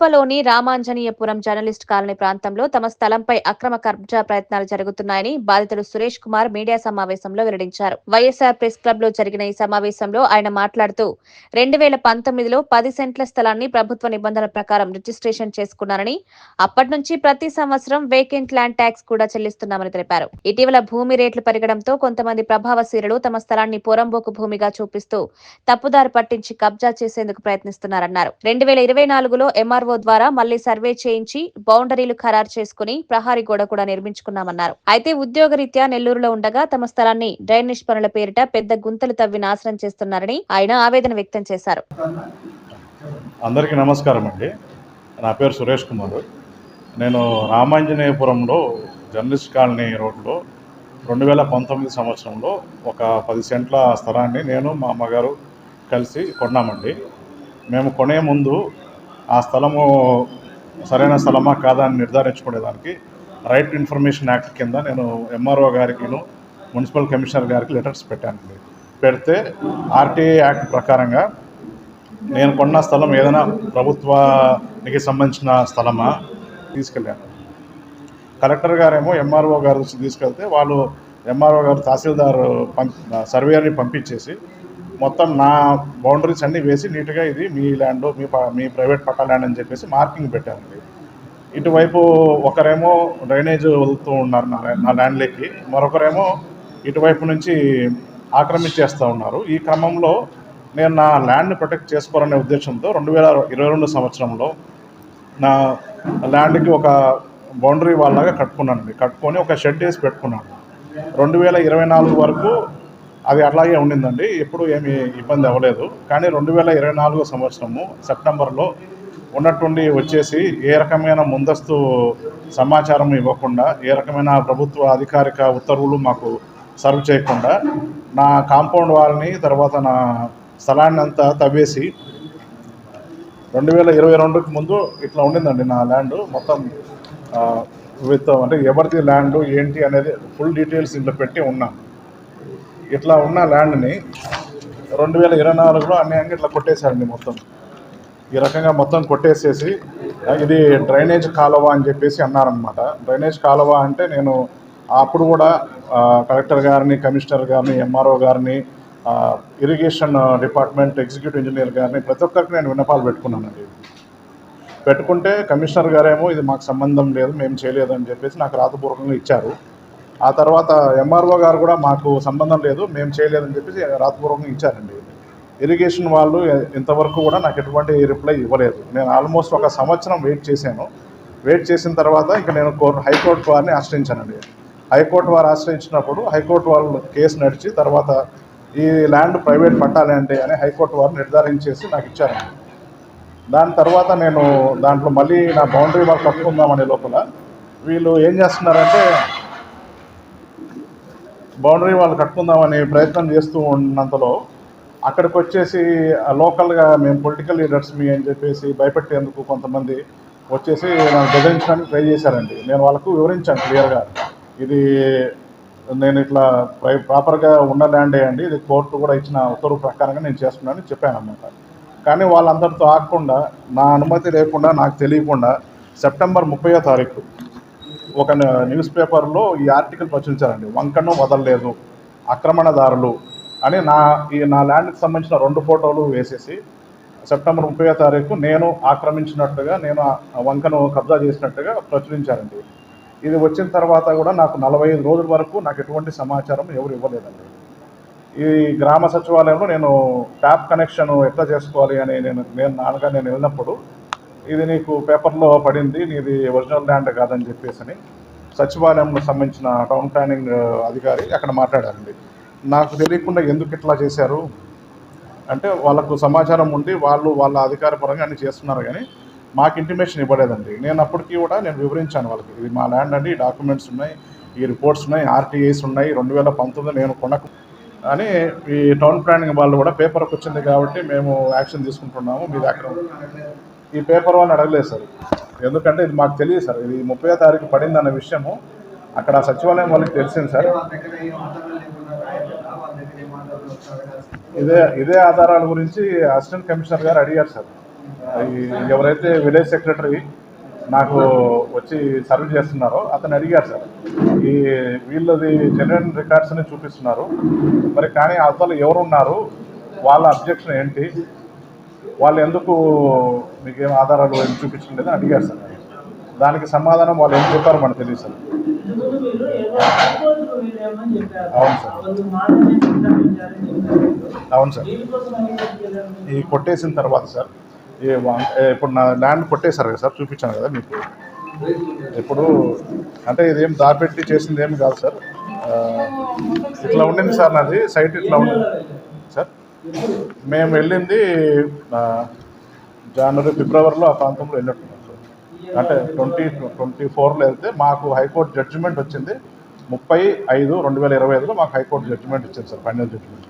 కడపలోని Ramanjaneyapuram journalist colony ప్రాంతంలో తమ స్థలంపై అక్రమ కబ్జా ప్రయత్నాలు జరుగుతున్నాయని బాధితుడు సురేష్ కుమార్ మీడియా సమావేశంలో వెల్లడించారు. వైఎస్ఆర్ ప్రెస్ క్లబ్లో జరిగిన ఈ సమావేశంలో ఆయన మాట్లాడుతూ రెండు వేల పంతొమ్మిదిలో పది సెంట్ల స్థలాన్ని ప్రభుత్వ నిబంధనల ప్రకారం రిజిస్ట్రేషన్ చేసుకున్నారని అప్పటి నుంచి ప్రతి సంవత్సరం వేకెంట్ ల్యాండ్ ట్యాక్స్ కూడా చెల్లిస్తున్నామని తెలిపారు. ఇటీవల భూమి రేట్లు పెరగడంతో కొంతమంది ప్రభావశీరులు తమ స్థలాన్ని పొరంబోకు భూమిగా చూపిస్తూ తప్పుదారి పట్టించి కబ్జా చేసేందుకు ప్రయత్నిస్తున్నారన్నారు. రెండు వేల ఇరవై నాలుగులో ఎంఆర్ఓ ద్వారా మళ్ళీ సర్వే చేయించి బౌండరీలు ఖరారు చేసుకుని ప్రహారీ గోడ కూడా నిర్మించుకున్నామన్నారు. అయితే ఉద్యోగరీత్యా నెల్లూరులో ఉండగా తమ స్థలాన్ని డ్రైనేజ్ పనుల పేరిట పెద్ద గుంతలు తవ్వి నాశనం చేస్తున్నారని ఆయన ఆవేదన వ్యక్తం చేశారు. అందరికీ నమస్కారం అండి. నా పేరు సురేష్ కుమార్. నేను రామాంజనేయపురంలో జర్నలిస్ట్ కాలనీ రోడ్లో రెండు వేల పంతొమ్మిది సంవత్సరంలో ఒక పది సెంట్ల స్థలాన్ని నేను మా అమ్మగారు కలిసి కొన్నామండి. మేము కొనే ముందు ఆ స్థలము సరైన స్థలమా కాదా అని నిర్ధారించుకునేదానికి రైట్ ఇన్ఫర్మేషన్ యాక్ట్ కింద నేను ఎంఆర్ఓ గారికిను మున్సిపల్ కమిషనర్ గారికి లెటర్స్ పెట్టానండి. పెడితే ఆర్టీఐ యాక్ట్ ప్రకారంగా నేను కొన్న స్థలం ఏదైనా ప్రభుత్వానికి సంబంధించిన స్థలమా తీసుకెళ్ళాను. కలెక్టర్ గారేమో ఎంఆర్ఓ గారు తీసుకెళ్తే వాళ్ళు ఎంఆర్ఓ గారు తహసీల్దార్ పంప్ సర్వేయర్ని పంపించేసి మొత్తం నా బౌండరీస్ అన్నీ వేసి నీట్గా ఇది మీ ల్యాండ్ మీ ప- మీ ప్రైవేట్ పట్టా ల్యాండ్ అని చెప్పేసి మార్కింగ్ పెట్టారండి ఇటువైపు ఒకరేమో డ్రైనేజ్ వదులుతూ ఉన్నారు నా నా ల్యాండ్లోకి మరొకరేమో ఇటువైపు నుంచి ఆక్రమించేస్తూ ఉన్నారు. ఈ క్రమంలో నేను నా ల్యాండ్ని ప్రొటెక్ట్ చేసుకోవాలనే ఉద్దేశంతో రెండు వేల ఇరవై రెండు సంవత్సరంలో నా ల్యాండ్కి ఒక బౌండరీ వాళ్ళగా కట్టుకున్నాను కట్టుకొని ఒక షెడ్ వేసి పెట్టుకున్నాను. రెండు వేల ఇరవై నాలుగు వరకు అది అట్లాగే ఉండిందండి. ఎప్పుడు ఏమి ఇబ్బంది అవ్వలేదు. కానీ రెండు వేల ఇరవై నాలుగు సంవత్సరము సెప్టెంబర్లో ఉన్నట్టుండి వచ్చేసి ఏ రకమైన ముందస్తు సమాచారం ఇవ్వకుండా ఏ రకమైన ప్రభుత్వ అధికారిక ఉత్తర్వులు మాకు సర్వ్ చేయకుండా నా కాంపౌండ్ వాల్ని తర్వాత నా స్థలాన్ని అంతా తవ్వేసి రెండు వేల ఇరవై రెండుకి ముందు ఇట్లా ఉండిందండి నా ల్యాండ్. మొత్తం విత్ అంటే ఎవరిది ల్యాండ్ ఏంటి అనేది ఫుల్ డీటెయిల్స్ ఇంట్లో పెట్టి ఉన్నాను ఇట్లా ఉన్న ల్యాండ్ని రెండు వేల ఇరవై నాలుగులో అన్యాయంగా ఇట్లా కొట్టేశాడండి మొత్తం. ఈ రకంగా మొత్తం కొట్టేసేసి ఇది డ్రైనేజ్ కాలువ అని చెప్పేసి అన్నారనమాట డ్రైనేజ్ కాలువ అంటే నేను అప్పుడు కూడా కలెక్టర్ గారిని కమిషనర్ గారిని ఎంఆర్ఓ గారిని ఇరిగేషన్ డిపార్ట్మెంట్ ఎగ్జిక్యూటివ్ ఇంజనీర్ గారిని ప్రతి ఒక్కరికి నేను విన్నపాలు పెట్టుకున్నానండి. పెట్టుకుంటే కమిషనర్ గారేమో ఇది మాకు సంబంధం లేదు మేము చేయలేదు అని చెప్పేసి నాకు రాతపూర్వకంగా ఇచ్చారు. ఆ తర్వాత ఎంఆర్ఓ గారు కూడా మాకు సంబంధం లేదు మేము చేయలేదని చెప్పేసి రాతపూర్వకంగా ఇచ్చారండి. ఇరిగేషన్ వాళ్ళు ఇంతవరకు కూడా నాకు ఎటువంటి రిప్లై ఇవ్వలేదు. నేను ఆల్మోస్ట్ ఒక సంవత్సరం వెయిట్ చేశాను. వెయిట్ చేసిన తర్వాత ఇంకా నేను హైకోర్టు వారిని ఆశ్రయించానండి. హైకోర్టు వారు ఆశ్రయించినప్పుడు హైకోర్టు వాళ్ళు కేసు నడిచి తర్వాత ఈ ల్యాండ్ ప్రైవేట్ పట్టాలి అంటే అని హైకోర్టు వారు నిర్ధారించేసి నాకు ఇచ్చారండి. దాని తర్వాత నేను దాంట్లో మళ్ళీ నా బౌండరీ వాళ్ళు కట్టుకుందామనే లోపల వీళ్ళు ఏం చేస్తున్నారంటే బౌండరీ వాళ్ళు కట్టుకుందామని ప్రయత్నం చేస్తూ ఉన్నంతలో అక్కడికి వచ్చేసి లోకల్గా మేము పొలిటికల్ లీడర్స్ మీ అని చెప్పేసి భయపెట్టేందుకు కొంతమంది వచ్చేసి నన్ను బెదిరించడానికి ట్రై చేశారండి. నేను వాళ్ళకు వివరించాను క్లియర్గా. ఇది నేను ఇట్లా ప్రై- ప్రాపర్గా ఉన్న ల్యాండే అండి. ఇది కోర్టు కూడా ఇచ్చిన ఉత్తర్వు ప్రకారంగా నేను చేస్తున్నానని చెప్పాను అనమాట కానీ వాళ్ళందరితో ఆగకుండా నా అనుమతి లేకుండా నాకు తెలియకుండా సెప్టెంబర్ ముప్పయో తారీఖు ఒక న్యూస్ పేపర్లో ఈ ఆర్టికల్ ప్రచురించారండి. వంకను వదలలేదు ఆక్రమణదారులు అని నా ఈ నా ల్యాండ్కి సంబంధించిన రెండు ఫోటోలు వేసేసి సెప్టెంబర్ ముప్పై తారీఖు నేను ఆక్రమించినట్టుగా నేను ఆ వంకను కబ్జా చేసినట్టుగా ప్రచురించారండి. ఇది వచ్చిన తర్వాత కూడా నాకు నలభై ఐదు రోజుల వరకు నాకు ఎటువంటి సమాచారం ఎవరు ఇవ్వలేదండి. ఈ గ్రామ సచివాలయంలో నేను ట్యాప్ కనెక్షన్ ఎట్లా చేసుకోవాలి అని నేను నేను నాన్నగా నేను వెళ్ళినప్పుడు ఇది నీకు పేపర్లో పడింది నీది ఒరిజినల్ ల్యాండ్ కాదని చెప్పేసి అని సచివాలయంకు సంబంధించిన టౌన్ ప్లానింగ్ అధికారి అక్కడ మాట్లాడారండి. నాకు తెలియకుండా ఎందుకు ఇట్లా చేశారు? అంటే వాళ్ళకు సమాచారం ఉండి వాళ్ళు వాళ్ళ అధికారపరంగా అన్ని చేస్తున్నారు కానీ మాకు ఇంటిమేషన్ ఇవ్వలేదండి. నేను అప్పటికి కూడా నేను వివరించాను వాళ్ళకి. ఇది మా ల్యాండ్ అండి డాక్యుమెంట్స్ ఉన్నాయి ఈ రిపోర్ట్స్ ఉన్నాయి ఆర్టీఏస్ ఉన్నాయి రెండు వేల పంతొమ్మిది నేను కొనకు అని ఈ టౌన్ ప్లానింగ్ వాళ్ళు కూడా పేపర్కి వచ్చింది కాబట్టి మేము యాక్షన్ తీసుకుంటున్నాము. మీరు అక్కడ ఈ పేపర్ వాళ్ళని అడగలేదు సార్. ఎందుకంటే ఇది మాకు తెలియదు సార్. ఇది ముప్పై తారీఖు పడింది అన్న విషయము. అక్కడ సచివాలయం వాళ్ళకి తెలిసింది సార్. ఇదే ఇదే ఆధారాల గురించి అసిస్టెంట్ కమిషనర్ గారు అడిగారు సార్. ఎవరైతే విలేజ్ సెక్రటరీ నాకు వచ్చి సర్వ్ చేస్తున్నారో అతను అడిగారు సార్. ఈ వీళ్ళది జనరల్ రికార్డ్స్ని చూపిస్తున్నారు. మరి కానీ అవతల ఎవరున్నారు? వాళ్ళ అబ్జెక్షన్ ఏంటి? వాళ్ళు ఎందుకు మీకు ఏం ఆధారాలు ఏం చూపించలేదని అడిగారు సార్. దానికి సమాధానం వాళ్ళు ఏం చెప్పారో మనకు తెలియదు సార్. అవును సార్. అవును సార్. ఈ కొట్టేసిన తర్వాత సార్ ఈ ఇప్పుడు నా ల్యాండ్ కొట్టేశారు కదా సార్ చూపించాను కదా మీకు. ఇప్పుడు అంటే ఇదేం దాపెట్టి చేసింది ఏమి కాదు సార్. ఇట్లా ఉండింది సార్ నాది సైట్ ఇట్లా ఉండింది. సార్? మేము వెళ్ళింది జనవరి ఫిబ్రవరిలో ఆ ప్రాంతంలో వెళ్ళినట్టున్నాం సార్. అంటే ట్వంటీ ట్వంటీ ఫోర్లో వెళ్తే మాకు హైకోర్టు జడ్జిమెంట్ వచ్చింది. ముప్పై ఐదు రెండు వేల ఇరవై ఐదులో మాకు హైకోర్టు జడ్జిమెంట్ ఇచ్చింది సార్ ఫైనల్ జడ్జిమెంట్